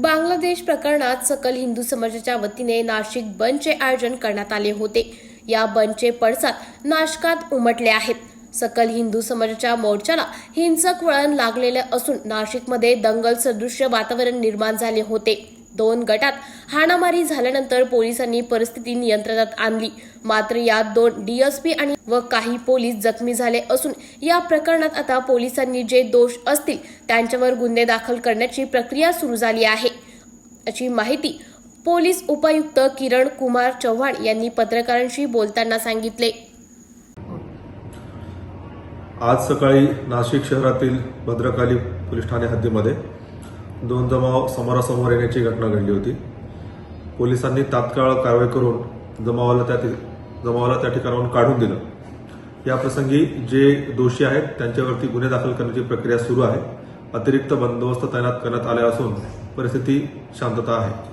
बांगलादेश प्रकरणात सकल हिंदू समाजाच्या वतीने नाशिक बंदचे आयोजन करण्यात आले होते. या बंदचे पडसाद नाशकात उमटले आहेत. सकल हिंदू समाजाच्या मोर्चाला हिंसक वळण लागलेले असून नाशिकमध्ये दंगल सदृश्य वातावरण निर्माण झाले होते. दोन गटात हाणामारी झाल्यानंतर पोलिसांनी परिस्थिती नियंत्रणात आणली. मात्र यात दोन डीएसपी आणि व काही पोलीस जखमी झाले असून या प्रकरणात आता पोलिसांनी जे दोष असतील त्यांच्यावर गुन्हे दाखल करण्याची प्रक्रिया सुरू झाली आहे. अशी माहिती पोलीस उपायुक्त किरण कुमार चव्हाण यांनी पत्रकारांशी बोलताना सांगितले. आज सकाळी नाशिक शहरातील भद्रकाली पोलीस ठाणे हद्दीमध्ये दोन जमाव समोरासमोर येण्याची घटना घडली होती. पोलिसांनी तात्काळ कारवाई करून जमावाला त्या जमावाला त्या ठिकाणाहून काढून दिलं. या प्रसंगी जे दोषी आहेत त्यांच्यावरती गुन्हे दाखल करण्याची प्रक्रिया सुरू आहे. अतिरिक्त बंदोबस्त तैनात करण्यात आले असून परिस्थिती शांतता आहे.